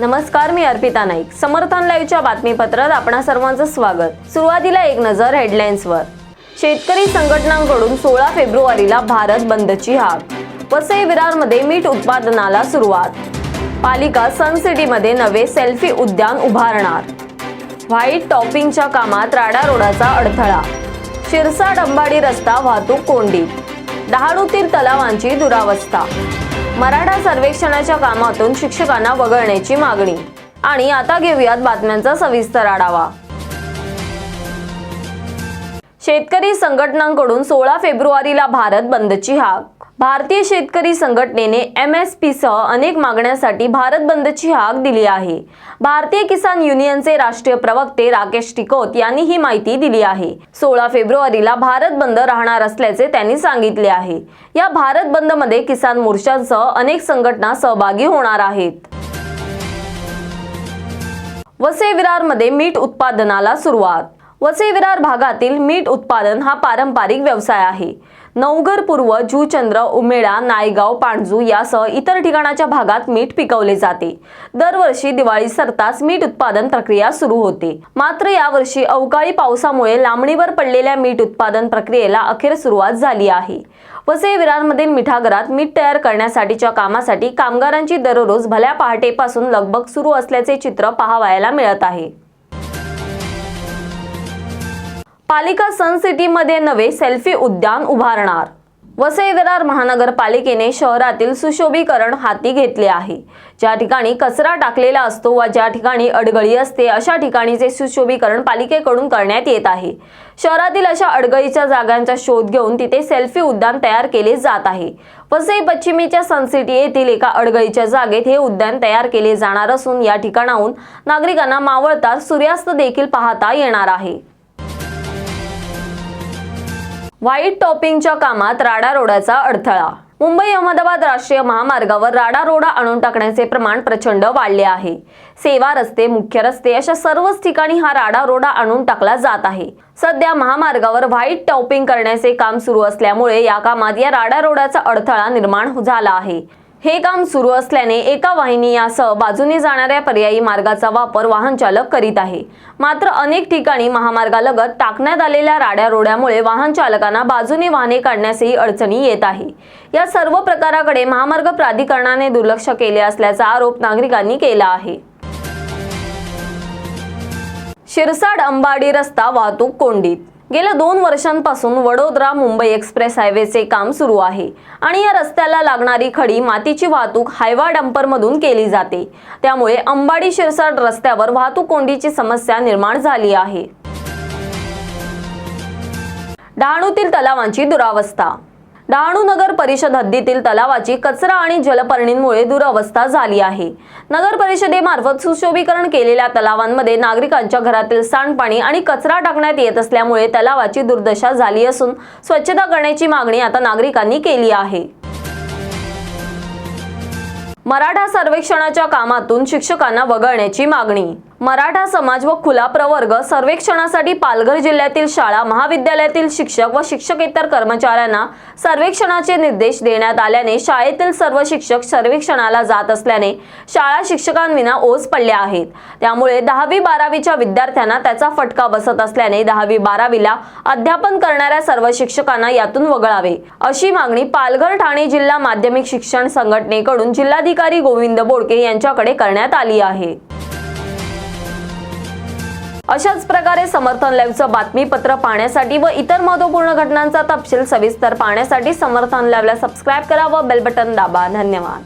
नमस्कार मी अर्पिता नाईक. समर्थन लाईव्हच्या बातमीपत्रात आपणा सर्वांचं स्वागत. सुरुवातीला एक नजर हेडलाईन्सवर. शेतकरी संघटनांकडून सोळा फेब्रुवारीला भारत बंदची हाक. वसई विरारमध्ये मीठ उत्पादनाला सुरुवात. पालिका सन सिटीमध्ये नवे सेल्फी उद्यान उभारणार. व्हाईट टॉपिंगच्या कामात राडा रोडाचा अडथळा. शिरसा डंबाडी रस्ता वाहतूक कोंडी. डहाणूतील तलावांची दुरावस्था. मराठा सर्वेक्षणाच्या कामातून शिक्षकांना वगळण्याची मागणी. आणि आता घेऊयात बातम्यांचा सविस्तर आढावा. शेतकरी संघटनांकडून सोळा फेब्रुवारीला भारत बंदची हाक. भारतीय शेतकरी संघटनेने एम एस पीसह अनेक मागण्यांसाठी भारत बंदची हाक दिली आहे. भारतीय किसान युनियनचे राष्ट्रीय प्रवक्ते राकेश टिकोत यांनी ही माहिती दिली आहे. सोळा फेब्रुवारीला भारत बंद राहणार असल्याचे त्यांनी सांगितले आहे. या भारत बंदमध्ये किसान मोर्चांसह अनेक संघटना सहभागी होणार आहेत. वसे विरारमध्ये मीठ उत्पादनाला सुरुवात. वसे विरार भागातील मीठ उत्पादन हा पारंपरिक व्यवसाय आहे. नवघर पूर्व जुचंद्र उमेळा नायगाव पाणजू यासह इतर ठिकाणाच्या भागात मीठ पिकवले जाते. दरवर्षी दिवाळी सरताच मीठ उत्पादन प्रक्रिया सुरू होते. मात्र यावर्षी अवकाळी पावसामुळे लांबणीवर पडलेल्या मीठ उत्पादन प्रक्रियेला अखेर सुरुवात झाली आहे. वसई विरारमधील मिठागरात मीठ तयार करण्यासाठीच्या कामासाठी कामगारांची दररोज भल्या पहाटेपासून लगबग सुरू असल्याचे चित्र पाहावयाला मिळत आहे. पालिका सन सिटीमध्ये नवे सेल्फी उद्यान उभारणार. वसई विरार महानगरपालिकेने शहरातील सुशोभीकरण हाती घेतले आहे. ज्या ठिकाणी कचरा टाकलेला असतो व ज्या ठिकाणी अडगळी असते अशा ठिकाणीचे सुशोभीकरण पालिकेकडून करण्यात येत आहे. शहरातील अशा अडगळीच्या जागांचा शोध घेऊन तिथे सेल्फी उद्यान तयार केले जात आहे. वसई पश्चिमेच्या सनसिटी येथील एका अडगळीच्या जागेत हे उद्यान तयार केले जाणार असून या ठिकाणाहून नागरिकांना मावळतात सूर्यास्त देखील पाहता येणार आहे. व्हाईट टॉपिंगच्या कामात राडा रोडाचा अडथळा. मुंबई अहमदाबाद राष्ट्रीय महामार्गावर राडा रोडा आणून टाकण्याचे प्रमाण प्रचंड वाढले आहे. सेवा रस्ते मुख्य रस्ते अशा सर्वच ठिकाणी हा राडा रोडा आणून टाकला जात आहे. सध्या महामार्गावर व्हाईट टॉपिंग करण्याचे काम सुरू असल्यामुळे या कामात या राडा रोडाचा अडथळा निर्माण झाला आहे. हे काम सुरू असल्याने एका वाहिनी यासह बाजूने जाणाऱ्या पर्यायी मार्गाचा वापर वाहन चालक करीत आहे. मात्र अनेक ठिकाणी महामार्गालगत टाकण्यात आलेल्या राड्या रोड्यामुळे वाहन चालकांना बाजूने वाहने काढण्यासही अडचणी येत आहे. या सर्व प्रकाराकडे महामार्ग प्राधिकरणाने दुर्लक्ष केले असल्याचा आरोप नागरिकांनी केला आहे. शिरसाड अंबाडी रस्ता वाहतूक कोंडीत गेल्या दोन वर्षांपासून वडोदरा मुंबई एक्सप्रेस हायवेचे काम सुरू आहे आणि या रस्त्याला लागणारी खडी मातीची वाहतूक हायवा डंपरमधून केली जाते. त्यामुळे अंबाडी शिरसाड रस्त्यावर वाहतूक कोंडीची समस्या निर्माण झाली आहे. डहाणूतील तलावांची दुरावस्था डहाणू नगर परिषद हद्दीतील तलावाची कचरा आणि जलपर्णींमुळे दुरवस्था झाली आहे. नगर परिषदेमार्फत सुशोभीकरण केलेल्या तलावांमध्ये नागरिकांच्या घरातील सांडपाणी आणि कचरा टाकण्यात येत असल्यामुळे तलावाची दुर्दशा झाली असून स्वच्छता करण्याची मागणी आता नागरिकांनी केली आहे. मराठा सर्वेक्षणाच्या कामातून शिक्षकांना वगळण्याची मागणी मराठा समाज व खुला प्रवर्ग सर्वेक्षणासाठी पालघर जिल्ह्यातील शाळा महाविद्यालयातील शिक्षक व शिक्षकेतर कर्मचाऱ्यांना सर्वेक्षणाचे निर्देश देण्यात आल्याने शाळेतील सर्व शिक्षक सर्वेक्षणाला जात असल्याने शाळा शिक्षकांविना ओस पडल्या आहेत. त्यामुळे दहावी बारावीच्या विद्यार्थ्यांना त्याचा फटका बसत असल्याने दहावी बारावीला अध्यापन करणाऱ्या सर्व शिक्षकांना यातून वगळावे. अशी मागणी पालघर ठाणे जिल्हा माध्यमिक शिक्षण संघटनेकडून जिल्हाधिकारी गोविंद बोडके यांच्याकडे करण्यात आली आहे. अशाच प्रकारे समर्थन लाईव्हचं बातमीपत्र पाहण्यासाठी व इतर महत्त्वपूर्ण घटनांचा तपशील सविस्तर पाहण्यासाठी समर्थन लाईव्हला सबस्क्राईब करा व बेल बटन दाबा. धन्यवाद.